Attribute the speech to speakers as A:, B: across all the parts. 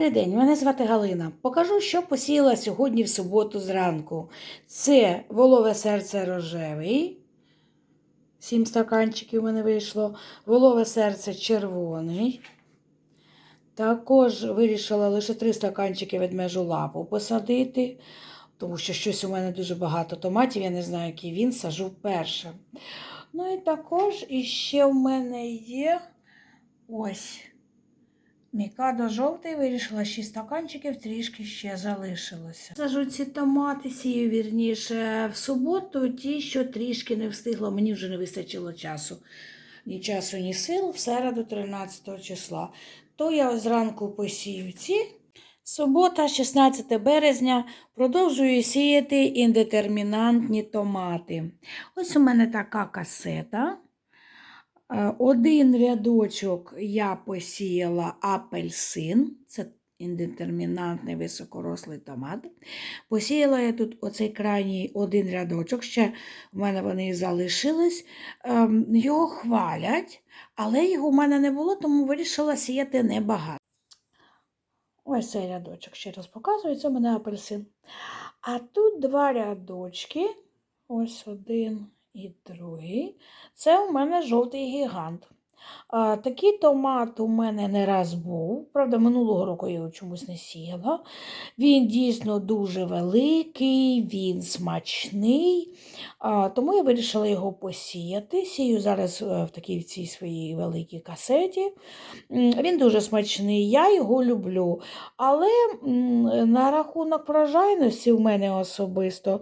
A: Добрий день, мене звати Галина. Покажу, що посіяла сьогодні в суботу зранку. Це волове серце рожевий. Сім стаканчиків у мене вийшло. Волове серце червоний. Також вирішила лише три стаканчики ведмежу лапу посадити, тому що щось у мене дуже багато томатів, я не знаю, який він сажу вперше. Ну і також іще в мене є ось. Мікадо жовтий вирішила 6 стаканчиків, трішки ще залишилося. Сажу ці томати, сію вірніше в суботу, ті, що трішки не встигла, мені вже не вистачило часу. Ні часу, ні сил, в середу 13 числа. То я зранку посію ці. Субота, 16 березня, продовжую сіяти індетермінантні томати. Ось у мене така касета. Е, Один рядочок я посіяла апельсин, це індетермінантний високорослий томат. Посіяла я тут оцей крайній один рядочок, ще в мене вони залишились. Ем, Його хвалять, але його в мене не було, тому вирішила сіяти небагато. Ось цей рядочок ще раз показую, це в мене апельсин. А тут два рядочки, ось один і другий. Це у мене жовтий гігант. Такий томат у мене не раз був. Правда, минулого року я його чомусь не сіяла. Він дійсно дуже великий, він смачний. Тому я вирішила його посіяти. Сію зараз е, в такій в цій своїй великій касеті. Він дуже смачний, я його люблю. Але на рахунок врожайності в мене особисто,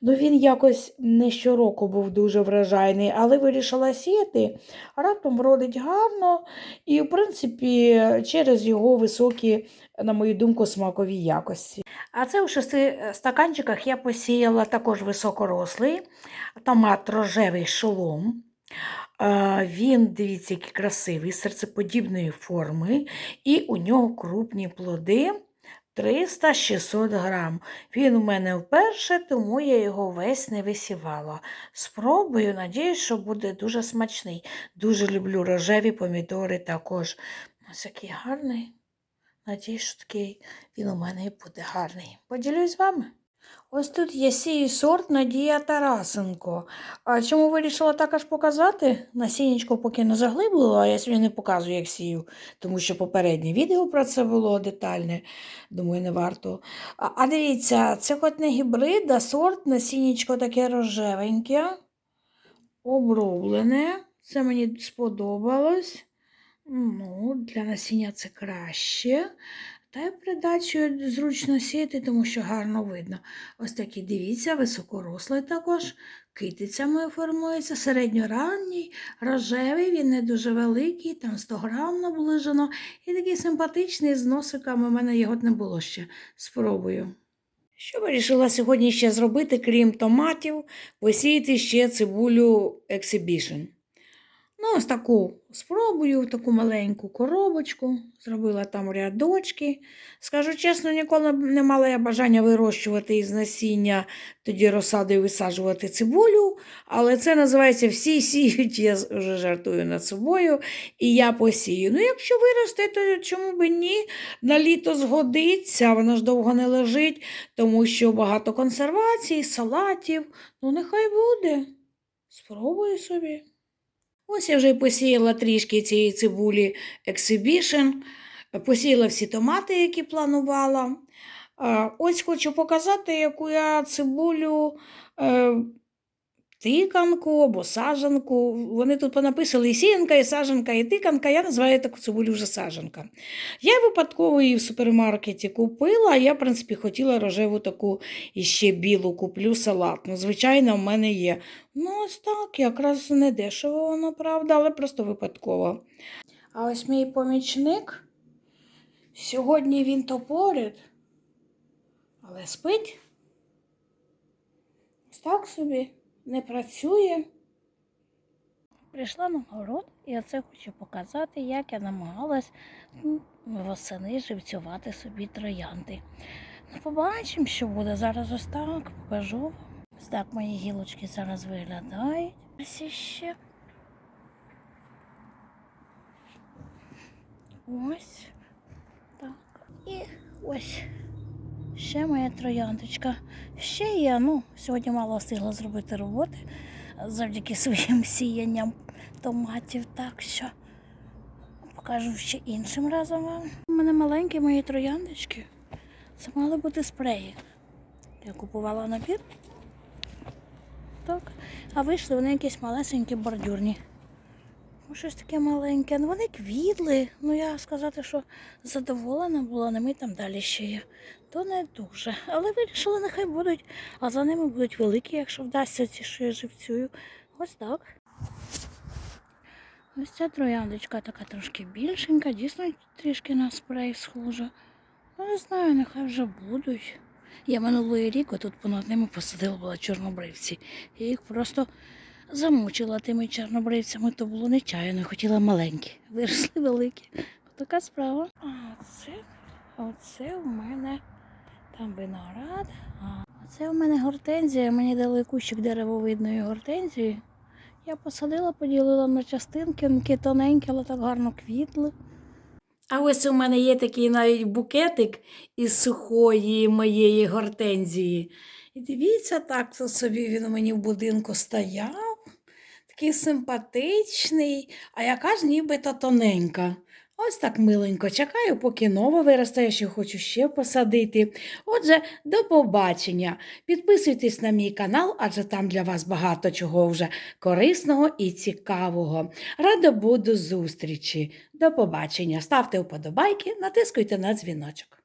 A: ну він якось не щороку був дуже врожайний, але вирішила сіяти, раптом вродить гарно і, в принципі, через його високі, на мою думку, смакові якості. А це у шести е, стаканчиках я посіяла також високорослий томат рожевий шолом. Він, дивіться, який красивий, серцеподібної форми, і у нього крупні плоди 300-600 грам. Він у мене вперше, тому я його весь не висівала. Спробую, надіюсь, що буде дуже смачний. Дуже люблю рожеві помідори також. Ось який гарний. Надіюсь, що такий він у мене буде гарний. Поділюсь з вами. Ось тут є сій сорт Надія Тарасенко. А чому вирішила також показати? Насіннячко поки не заглиблила, а я сьогодні не показую, як сію, тому що попереднє відео про це було детальне, думаю, не варто. А, а дивіться, це хоч не гібрид, а сорт насіннячко таке рожевеньке, оброблене. Це мені сподобалось. Ну, Для насіння це краще. Та й придачу зручно сіяти, тому що гарно видно. Ось такі, дивіться, високорослий також. Китицями формується, середньоранній, рожевий, він не дуже великий, там 100 грам наближено. І такий симпатичний з носиками. У мене його не було ще. Спробую. Що вирішила сьогодні ще зробити, крім томатів, посіяти ще цибулю Exhibition. Ну, ось таку спробую, таку маленьку коробочку, зробила там рядочки. Скажу чесно, ніколи не мала я бажання вирощувати із насіння, тоді розсадою висаджувати цибулю, але це називається всі сіють, я вже жартую над собою, і я посію. Ну, якщо виросте, то чому б ні? На літо згодиться, вона ж довго не лежить, тому що багато консервацій, салатів. Ну, нехай буде. Спробую собі. Ось я вже посіяла трішки цієї цибулі Exhibition, посіяла всі томати, які планувала. Ось хочу показати, яку я цибулю е, тиканку або сажанку. Вони тут понаписали і сіянка, і сажанка, і тиканка. Я називаю таку цибулю вже сажанка. Я випадково її в супермаркеті купила, а я, в принципі, хотіла рожеву таку і ще білу куплю салатну. Звичайно, в мене є. Ну, ось так, якраз не дешево воно, правда, але просто випадково. А ось мій помічник. Сьогодні він то поряд, але спить. Ось так собі не працює. Прийшла на город і оце хочу показати, як я намагалась восени живцювати собі троянди. Ну, побачимо, що буде. Зараз ось так покажу. Ось так мої гілочки зараз виглядають. Ось іще. Ось так.
B: І ось ще моя трояндочка. Ще я, ну, сьогодні мало встигла зробити роботи завдяки своїм сіянням томатів, так що покажу ще іншим разом вам. У мене маленькі мої трояндочки. Це мали бути спреї. Я купувала набір. Так. А вийшли вони якісь малесенькі бордюрні. Ну, щось таке маленьке. Ну, вони квітли. Ну, я сказати, що задоволена була ними там далі ще є. То не дуже. Але вирішила, нехай будуть. А за ними будуть великі, якщо вдасться ці, що я живцюю. Ось так. Ось ця трояндочка така трошки більшенька, дійсно трішки на спрей схожа. Ну, не знаю, нехай вже будуть. Я минулий рік отут понад ними посадила була чорнобривці. Я їх просто замучила тими чорнобривцями, то було нечаянно, хотіла маленькі. Виросли великі. Така справа. А оце, оце у мене там виноград. А це у мене гортензія. Мені дали кущик деревовидної гортензії. Я посадила, поділила на частинки, вони тоненькі, але так гарно квітли.
A: А ось у мене є такий навіть букетик із сухої моєї гортензії. І дивіться, так собі він у мені в будинку стояв. Такий симпатичний, а яка ж нібито тоненька. Ось так миленько чекаю, поки нова виросте, я ще хочу ще посадити. Отже, до побачення. Підписуйтесь на мій канал, адже там для вас багато чого вже корисного і цікавого. Рада буду зустрічі. До побачення. Ставте вподобайки, натискуйте на дзвіночок.